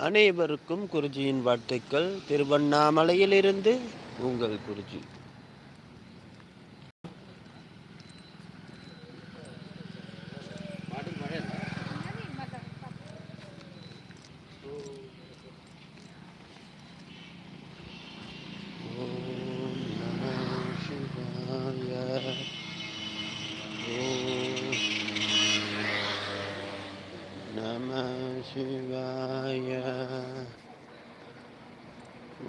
அனைவருக்கும் குருஜியின் வாழ்த்துக்கள். திருவண்ணாமலையிலிருந்து உங்கள் குருஜி ஓம் நம சிவாய ஓம் நம சிவாய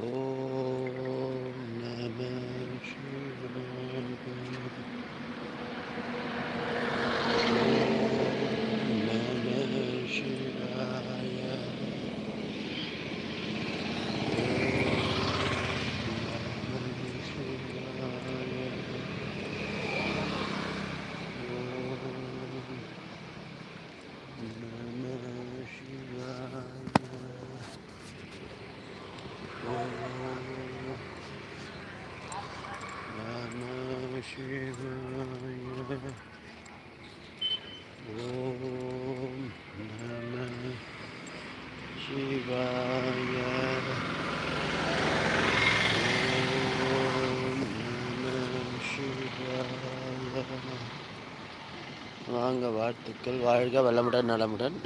ஓம் நம சிவாய ஓம் நம சிவாய ஓம் நம சிவாய ஓம் நம சிவாய வாங்க வாழ்த்துக்கள். வாழ்க வளமுடன் நலமுடன்.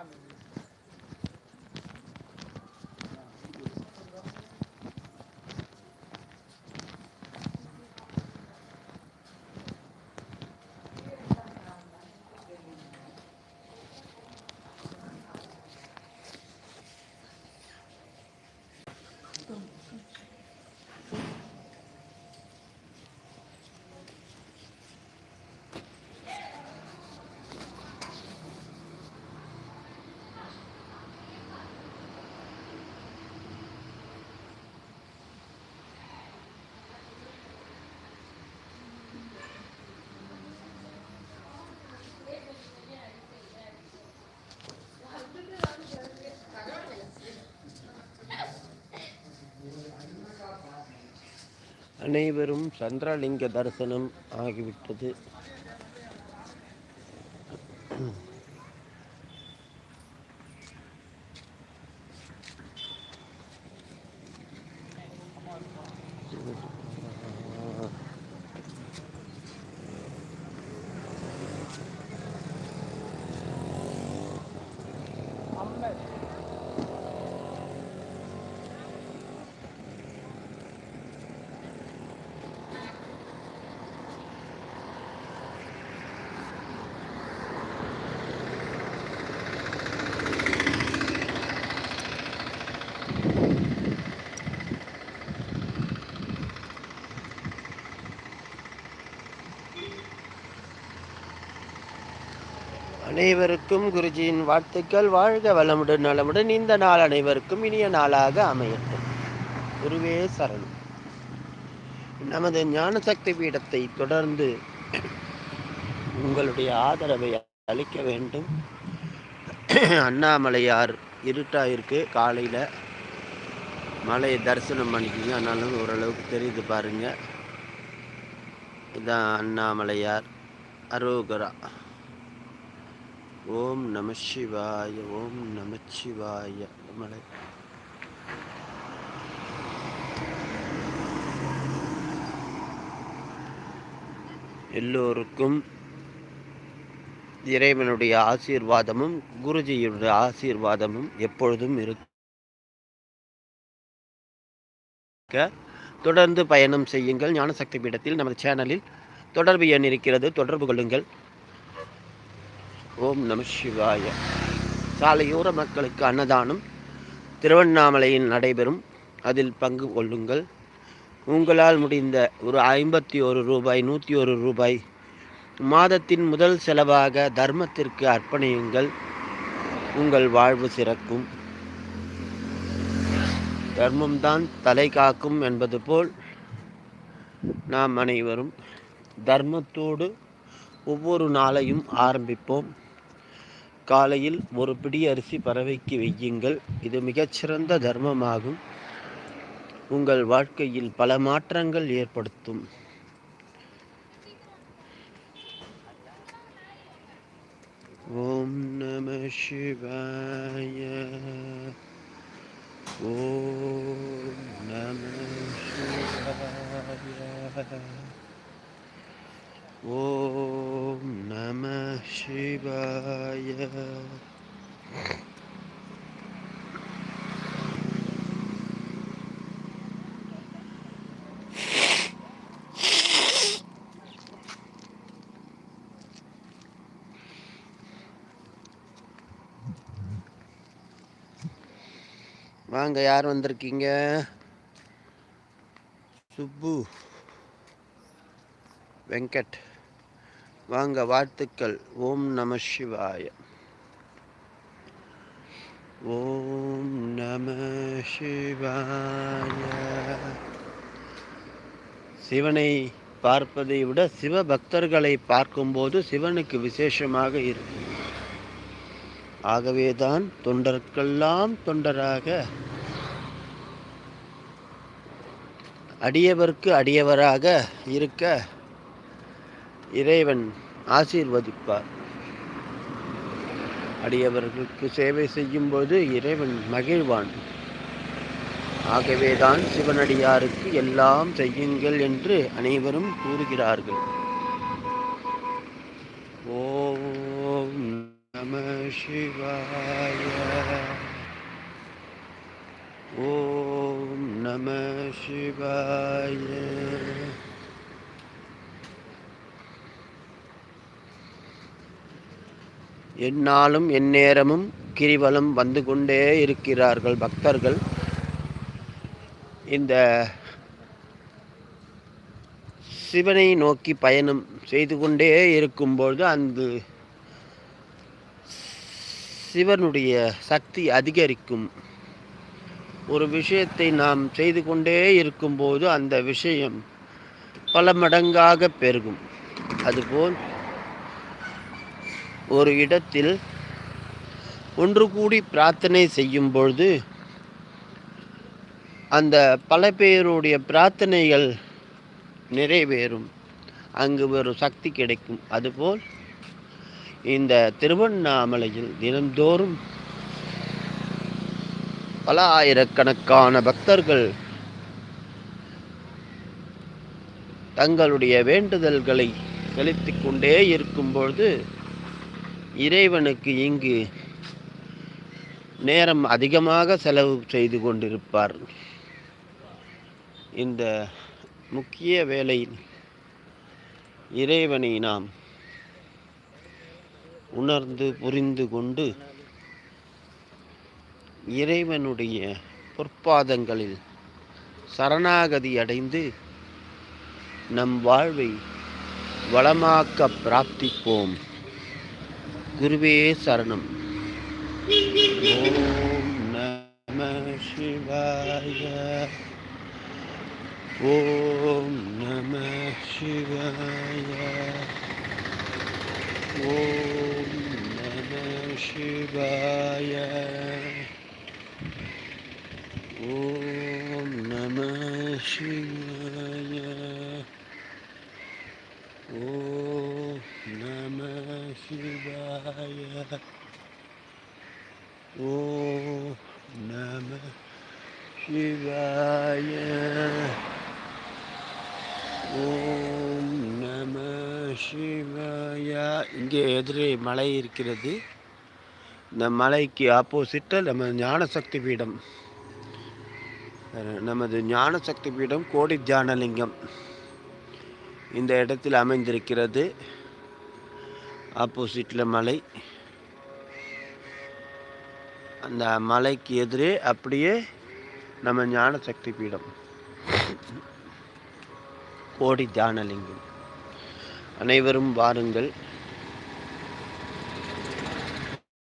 cambio. அனைவரும் சந்திரலிங்க தரிசனம் ஆகிவிட்டது. அனைவருக்கும் குருஜியின் வாழ்த்துக்கள். வாழ்க வளமுடன் நலமுடன் இந்த நாள் அனைவருக்கும் இனிய நாளாக அமையட்டும். குருவே சரணம். நமது ஞானசக்தி பீடத்தை தொடர்ந்து உங்களுடைய ஆதரவை அளிக்க வேண்டும். அண்ணாமலையார் இருட்டாயிருக்கு. காலையில் மலையை தரிசனம் பண்ணிக்கிங்க. ஆனாலும் ஓரளவுக்கு தெரியுது பாருங்கள் இதான் அண்ணாமலையார். அரோகரா. ஓம் நம சிவாய ஓம் நம மலை எல்லோருக்கும் இறைவனுடைய ஆசீர்வாதமும் குருஜியுடைய ஆசீர்வாதமும் எப்பொழுதும் இருக்க. தொடர்ந்து பயணம் செய்யுங்கள். ஞானசக்தி பீடத்தில் நமது சேனலில் தொடர்பு எண் இருக்கிறது. தொடர்பு கொள்ளுங்கள். ஓம் நம சிவாய. சாலையோர மக்களுக்கு அன்னதானம் திருவண்ணாமலையில் நடைபெறும். அதில் பங்கு கொள்ளுங்கள். உங்களால் முடிந்த ஒரு ஐம்பத்தி ஒரு ரூபாய் நூற்றி ஒரு ரூபாய் மாதத்தின் முதல் செலவாக தர்மத்திற்கு அர்ப்பணியுங்கள். உங்கள் வாழ்வு சிறக்கும். தர்மம்தான் தலை காக்கும் என்பது போல் நாம் அனைவரும் தர்மத்தோடு ஒவ்வொரு நாளையும் ஆரம்பிப்போம். காலையில் ஒரு பிடி அரிசி பறவைக்கு வையுங்கள். இது மிகச்சிறந்த தர்மமாகும். உங்கள் வாழ்க்கையில் பல மாற்றங்கள் ஏற்படுத்தும். ஓம் நம சிவாய. ஓம் நம சிவாய. ஓம் நம சிவாய வாங்க யார் வந்திருக்கீங்க சுப்பு வெங்கட் வாங்க வாழ்த்துக்கள். ஓம் நம சிவாய. ஓம் நம சிவாய. சிவனை பார்ப்பதை விட சிவபக்தர்களை பார்க்கும்போது சிவனுக்கு விசேஷமாக இருக்கும் ஆகவேதான் தொண்டர்க்கெல்லாம் தொண்டராக. அடியவர்க்கு அடியவராக இருக்க இறைவன் ஆசீர்வதிப்பார். அடியவர்களுக்கு சேவை செய்யும்போது இறைவன் மகிழ்வான். ஆகவேதான் சிவனடியாருக்கு எல்லாம் செய்யுங்கள் என்று அனைவரும் கூறுகிறார்கள். ஓம் நம சிவாய. ஓம் நம சிவாய. எந்நாளும் எந்நேரமும் கிரிவலம் வந்து கொண்டே இருக்கிறார்கள் பக்தர்கள். இந்த சிவனை நோக்கி பயணம் செய்து கொண்டே இருக்கும்பொழுது அந்த சிவனுடைய சக்தி அதிகரிக்கும். ஒரு விஷயத்தை நாம் செய்து கொண்டே இருக்கும்போது அந்த விஷயம் பல மடங்காக பெருகும். அதுபோல் ஒரு இடத்தில் ஒன்று கூடி பிரார்த்தனை செய்யும் பொழுது அந்த பல பேருடைய பிரார்த்தனைகள் நிறைவேறும். அங்கு ஒரு சக்தி கிடைக்கும். அதுபோல் இந்த திருவண்ணாமலையில் தினந்தோறும் பல ஆயிரக்கணக்கான பக்தர்கள் தங்களுடைய வேண்டுதல்களை செலுத்திக் கொண்டே இருக்கும்பொழுது இறைவனுக்கு இங்கு நேரம் அதிகமாக செலவு செய்து கொண்டிருப்பார். இந்த முக்கிய வேலையில் இறைவனை நாம் உணர்ந்து புரிந்து கொண்டு இறைவனுடைய பொற்பாதங்களில் சரணாகதி அடைந்து நம் வாழ்வை வளமாக்க பிரார்த்திப்போம் குருவே சரணம் ஓம் நம சிவாய ஓம் நம சிவாய ஓம் நம சிவாய ஓம் நம சிவாய ஓம் நம சிவாய ஓ நம சிவாய ஓம் நம சிவாயா இங்கே எதிரே மலை இருக்கிறது. இந்த மலைக்கு ஆப்போசிட்டில் நம்ம ஞானசக்தி பீடம். நமது ஞானசக்தி பீடம் கோடி தியானலிங்கம் இந்த இடத்தில் அமைந்திருக்கிறது. ஆப்போசிட்டில் மலை. அந்த மலைக்கு எதிரே அப்படியே நம்ம ஞான சக்தி பீடம். கோடி தியானலிங்கம். அனைவரும் வாருங்கள்.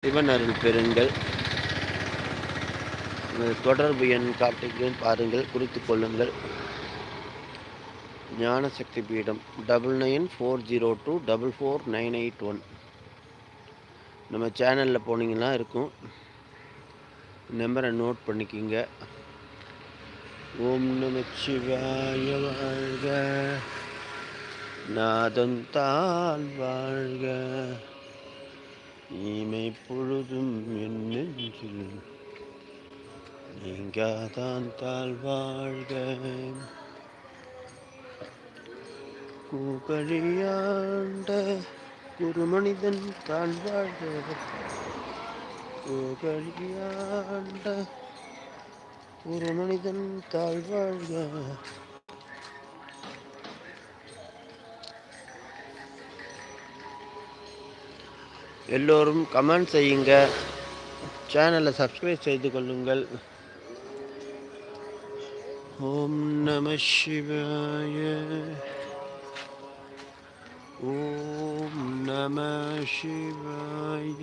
சிவன் அருள் பெறுங்கள். தொடர்பு எண் காட்டுங்கள் பாருங்கள் குறித்து கொள்ளுங்கள். Gnanasakthi Peedam double nine four zero two double four nine eight one நம்ம சேனலில் போனீங்கன்னா இருக்கும். நம்பரை நோட் பண்ணிக்கிங்க. ஓம் நம வாழ்க. நாதம் தாழ் வாழ்க. இமை பொழுதும் என் நெஞ்சில் நீங்காதான் தாழ் வாழ்க கூகழியாண்ட ஒரு மனிதன் தான் வாழ கூகழியாண்ட ஒரு மனிதன் தாழ்வாழ்க எல்லோரும் கமெண்ட் செய்யுங்க. சேனலை சப்ஸ்கிரைப் செய்து கொள்ளுங்கள். ஓம் நம சிவாய. ஓம் நம சிவாய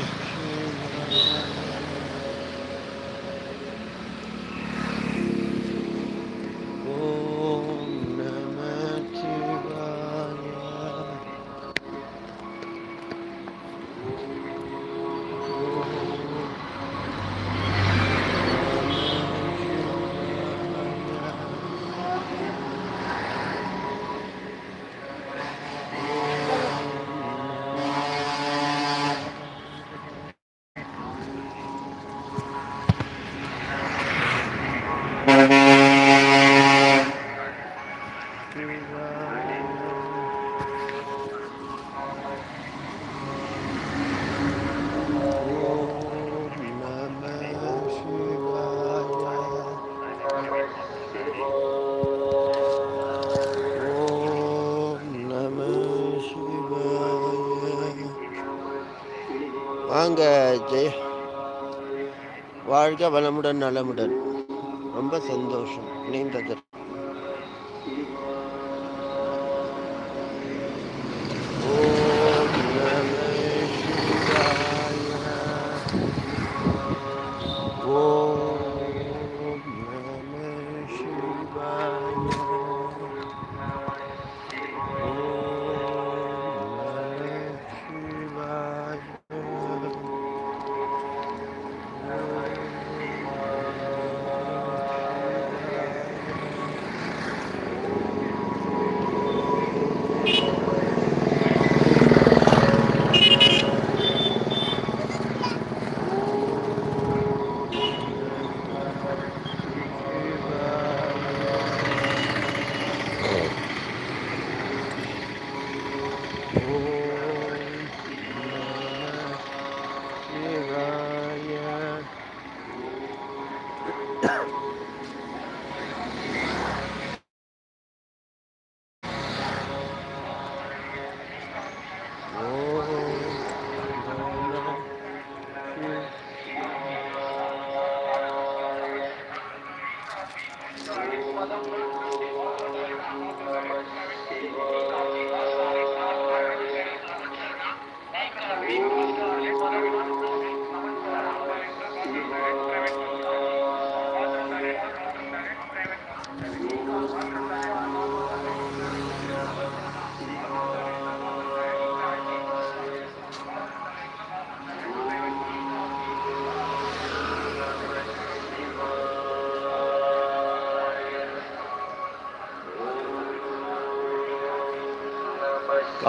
வாழ்த்தே வாழ்க வளமுடன் நலமுடன். ரொம்ப சந்தோஷம். இணைந்ததற்கு. শিব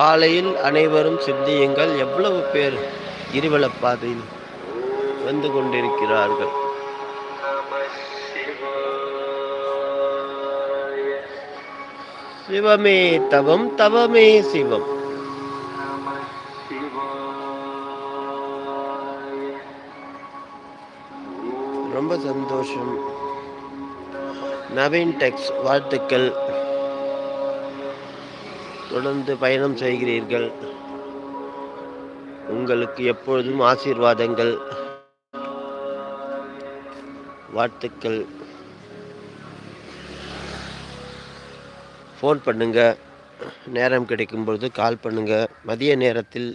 காலையில் அனைவரும் சிந்தியுங்கள். எவ்வளவு பேர் கிரிவலப்பாதையில் வந்து கொண்டிருக்கிறார்கள். சிவமே தவம் தவமே சிவம். ரொம்ப சந்தோஷம். நவீன் டெக்ஸ் வாழ்த்துக்கள். தொடர்ந்து பயணம் செய்கிறீர்கள். உங்களுக்கு எப்பொழுதும் ஆசீர்வாதங்கள். வாழ்த்துக்கள். ஃபோன் பண்ணுங்கள் நேரம் கிடைக்கும் பொழுது கால் பண்ணுங்கள் மதிய நேரத்தில்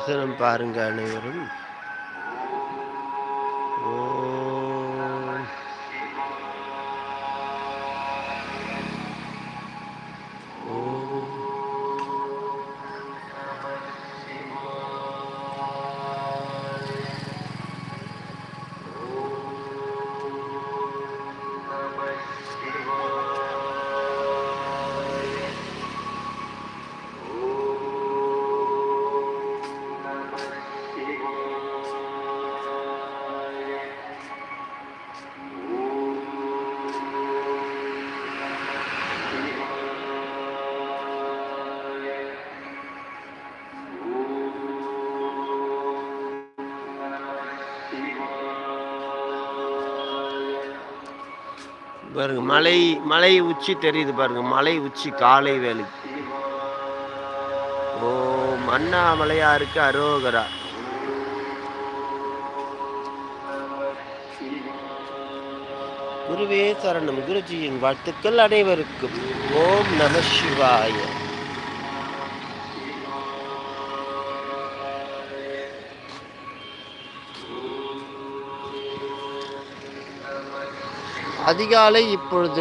தரிசனம் பாருங்கள் அனைவரும். பாருங்க மலை மலை உச்சி தெரியுது பாருங்க மலை உச்சி காலை வேலை. ஓ அண்ணாமலையாருக்கு அரோகரா. குருவே சரணம் குருஜியின் வாழ்த்துக்கள் அனைவருக்கும். ஓம் நம சிவாய. அதிகாலை இப்பொழுது